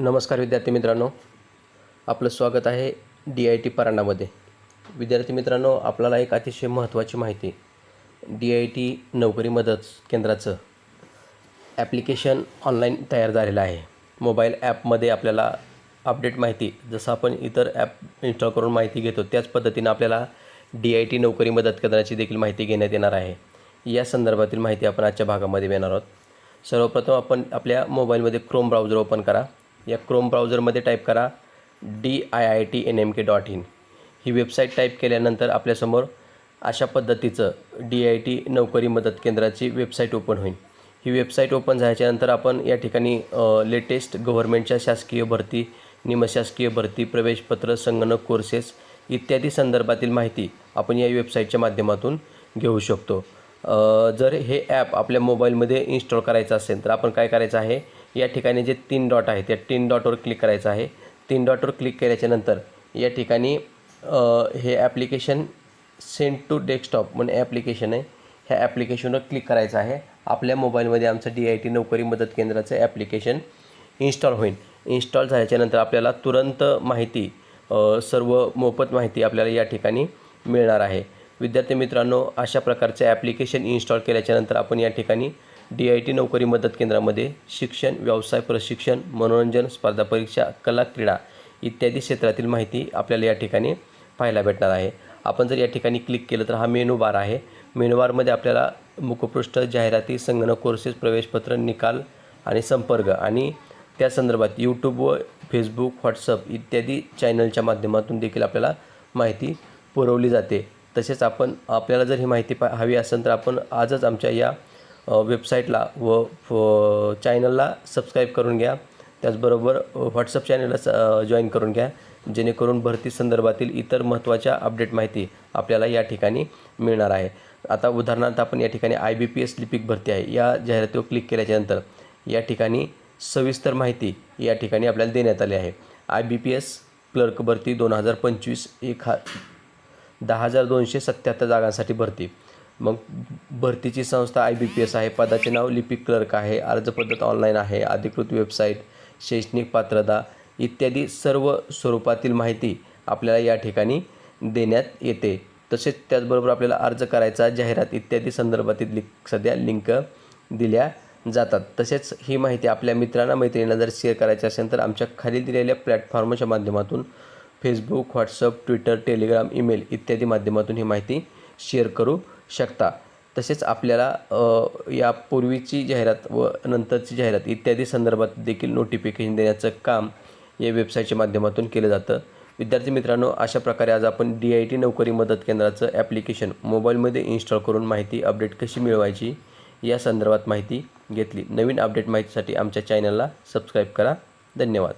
नमस्कार विद्यार्थी मित्रांनो. आपलं स्वागत आहे डी आय टी परांडामध्ये. विद्यार्थी मित्रांनो आपल्याला एक अतिशय महत्त्वाची माहिती डी आय टी नोकरी मदत केंद्राचं ॲप्लिकेशन ऑनलाईन तयार झालेलं आहे. मोबाईल ॲपमध्ये आपल्याला अपडेट माहिती जसं आपण इतर ॲप इन्स्टॉल करून माहिती घेतो त्याच पद्धतीनं आपल्याला डी आय टी नोकरी मदत केंद्राची देखील माहिती घेण्यात येणार आहे. या संदर्भातील माहिती आपण आजच्या भागामध्ये घेणार आहोत. सर्वप्रथम आपण आपल्या मोबाईलमध्ये क्रोम ब्राउझर ओपन करा. या क्रोम ब्राउझरमध्ये टाईप करा D I I T N M K dot in he website type केल्यानंतर आपल्यासमोर अशा पद्धतीचं डी आय टी नोकरी मदत केंद्राची वेबसाईट ओपन होईल. ही वेबसाईट ओपन झाल्याच्यानंतर आपण या ठिकाणी लेटेस्ट गव्हर्मेंटच्या शासकीय भरती निमशासकीय भरती प्रवेशपत्र संगणक कोर्सेस इत्यादी संदर्भातील माहिती आपण या वेबसाईटच्या माध्यमातून घेऊ शकतो. जर हे ॲप आपल्या मोबाईलमध्ये इन्स्टॉल करायचं असेल तर आपण काय करायचं आहे? या ठिकाणी जे तीन डॉट आहे त्या तीन डॉटवर क्लिक करायचं आहे. तीन डॉटवर क्लिक केल्याच्यानंतर या ठिकाणी हे ॲप्लिकेशन सेंड टू डेस्कटॉप म्हणून ॲप्लिकेशन आहे. ह्या ॲप्लिकेशनवर क्लिक करायचं आहे. आपल्या मोबाईलमध्ये आमचं डी आय टी नोकरी मदत केंद्राचं ॲप्लिकेशन इन्स्टॉल होईल. इन्स्टॉल झाल्याच्यानंतर आपल्याला तुरंत माहिती सर्व मोफत माहिती आपल्याला या ठिकाणी मिळणार आहे. विद्यार्थी मित्रांनो अशा प्रकारचे ॲप्लिकेशन इन्स्टॉल केल्याच्यानंतर आपण या ठिकाणी डी आय टी नोकरी मदत केंद्रामध्ये शिक्षण व्यवसाय प्रशिक्षण मनोरंजन स्पर्धा परीक्षा कला क्रीडा इत्यादी क्षेत्रातील माहिती आपल्याला या ठिकाणी पाहायला भेटणार आहे. आपण जर या ठिकाणी क्लिक केलं तर हा मेनू बार आहे. मेनू बारमध्ये आपल्याला मुखपृष्ठ जाहिराती संगणक कोर्सेस प्रवेशपत्र निकाल आणि संपर्क आणि त्या संदर्भात यूट्यूब व फेसबुक व्हॉट्सअप इत्यादी चॅनलच्या माध्यमातून देखील आपल्याला माहिती पुरवली जाते. तसेच आपण आपल्याला जर ही माहिती पा हवी असेल तर आपण आजच आमच्या या वेबसाईटला व चॅनलला सबस्क्राईब करून घ्या. त्याचबरोबर व्हॉट्सअप चॅनलला स जॉईन करून घ्या. जेणेकरून भरती संदर्भातील इतर महत्त्वाच्या अपडेट माहिती आपल्याला या ठिकाणी मिळणार आहे. आता उदाहरणार्थ आपण या ठिकाणी आय बी पी एस लिपिक भरती आहे. या जाहिरातीवर क्लिक केल्याच्यानंतर या ठिकाणी सविस्तर माहिती या ठिकाणी आपल्याला देण्यात आली आहे. I B P S clerk भरती दोन हजार पंचवीस एक हा दहा हजार दोनशे सत्याहत्तर जागांसाठी भरती. मग भरतीची संस्था आय बी पी एस आहे पदाचे नाव लिपिक क्लर्क आहे अर्ज पद्धत ऑनलाईन आहे अधिकृत वेबसाईट शैक्षणिक पात्रता इत्यादी सर्व स्वरूपातील माहिती आपल्याला या ठिकाणी देण्यात येते. तसेच त्याचबरोबर आपल्याला अर्ज करायचा जाहिरात इत्यादी संदर्भातील लिंक सध्या लिंक दिल्या जातात. तसेच ही माहिती आपल्या मित्रांना मैत्रिणींना जर शेअर करायची असेल तर आमच्या खाली दिलेल्या प्लॅटफॉर्मच्या माध्यमातून Facebook WhatsApp Twitter Telegram email इत्यादी माध्यमातून ही माहिती शेअर करू शकता. तसेच आपल्याला यापूर्वीची जाहिरात व नंतरची जाहिरात इत्यादी संदर्भात देखील नोटिफिकेशन देण्याचं काम या वेबसाईटच्या माध्यमातून केलं जातं. विद्यार्थी मित्रांनो अशा प्रकारे आज आपण डी आय टी नोकरी मदत केंद्राचं ॲप्लिकेशन मोबाईलमध्ये इन्स्टॉल करून माहिती अपडेट कशी मिळवायची या संदर्भात माहिती घेतली. नवीन अपडेट माहितीसाठी आमच्या चॅनलला सबस्क्राईब करा. धन्यवाद.